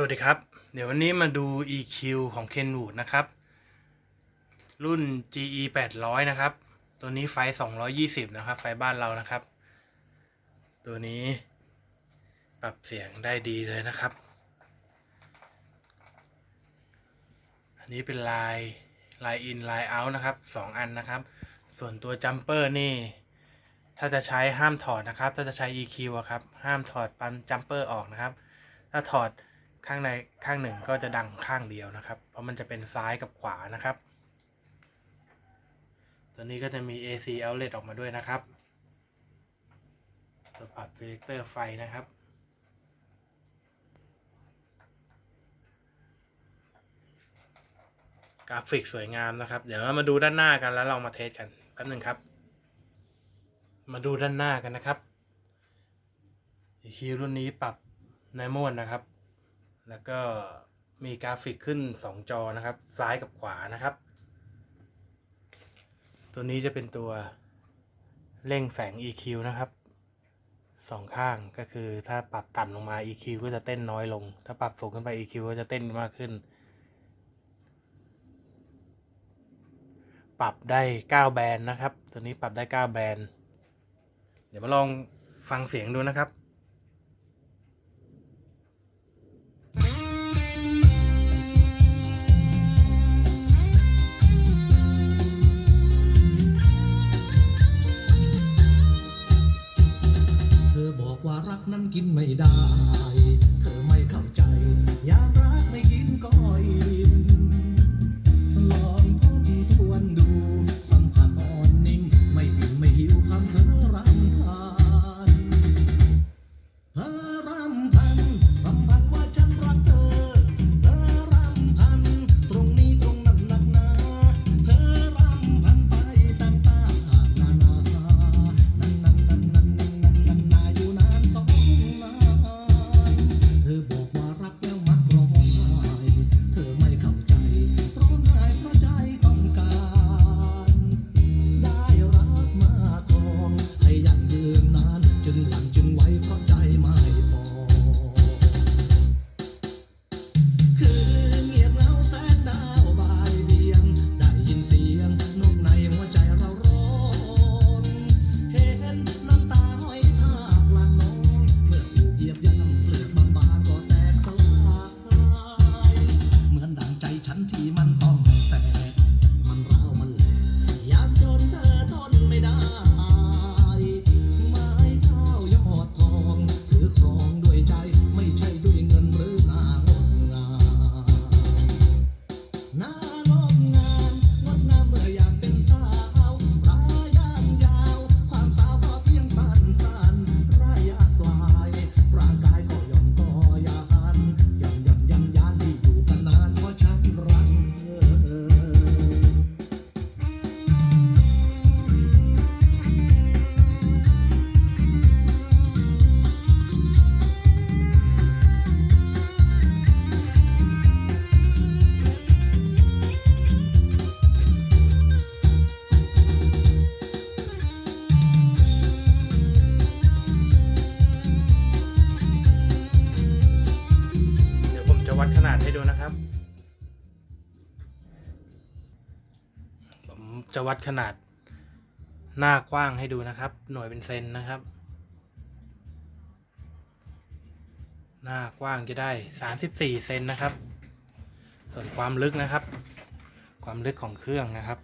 สวัสดีครับ เดี๋ยววันนี้มาดู EQ ของ Kenwood นะครับ รุ่น GE 800 นะครับ ตัวนี้ไฟ 220 นะครับ ไฟบ้านเรานะครับ ตัวนี้ปรับเสียงได้ดีเลยนะครับ อันนี้เป็นลายลายอินลายเอาท์นะครับ 2 อันนะครับ ส่วนตัวจัมเปอร์นี่ ถ้าจะใช้ห้ามถอดนะครับ ถ้าจะใช้ EQ ครับ ห้ามถอดปันจัมเปอร์ออกนะครับ ถ้าถอด ข้างในข้างหนึ่งก็จะดังข้างเดียวนะครับ เพราะมันจะเป็นซ้ายกับขวานะครับ ตัวนี้ก็จะมี AC outlet ออกมาด้วยนะครับ ตัวปรับ selector ไฟนะครับกราฟิกสวยงามนะครับ เดี๋ยวเรามาดูด้านหน้ากันแล้วเรามาเทสกันแป๊บหนึ่งครับ มาดูด้านหน้ากันนะครับ EQ รุ่นนี้ปรับในโหมดนะครับ แล้วก็มีกราฟิกขึ้น 2 จอนะครับ ซ้ายกับขวานะครับ ตัวนี้จะเป็นตัวเร่งแฝง EQ นะครับสองข้างก็คือถ้าปรับต่ำลงมา EQ ก็จะเต้นน้อยลง ถ้าปรับสูงขึ้นไป EQ ก็จะเต้นมากขึ้น ปรับได้ 9 แบนด์นะครับ ตัวนี้ปรับได้ 9 แบนด์ เดี๋ยวมาลองฟังเสียงดูนะครับ นั้นกินไม่ได้ วัดขนาดให้ดูนะครับ ผมจะวัดขนาด หน้ากว้างให้ดูนะครับ หน่วยเป็นเซนนะครับ หน้ากว้างจะได้สามสิบสี่เซนนะครับ ส่วนความลึกนะครับ ความลึกของเครื่องนะครับ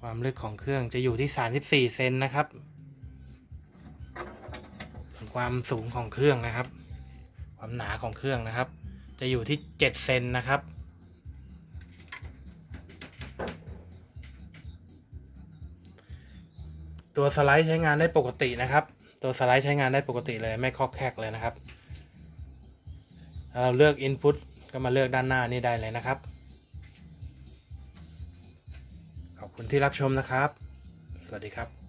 ความลึกของเครื่องจะอยู่ที่ 34 เซนนะครับ ความสูงของเครื่องนะครับ ความหนาของเครื่องนะครับ จะอยู่ที่7เซนนะครับ ตัวสไลด์ใช้งานได้ปกตินะครับ ตัวสไลด์ใช้งานได้ปกติเลยไม่คอกแคกเลยนะครับถ้าเราเลือก Input ก็มาเลือกด้านหน้านี่ได้เลยนะครับ ขอบคุณที่รับชมนะครับ สวัสดีครับ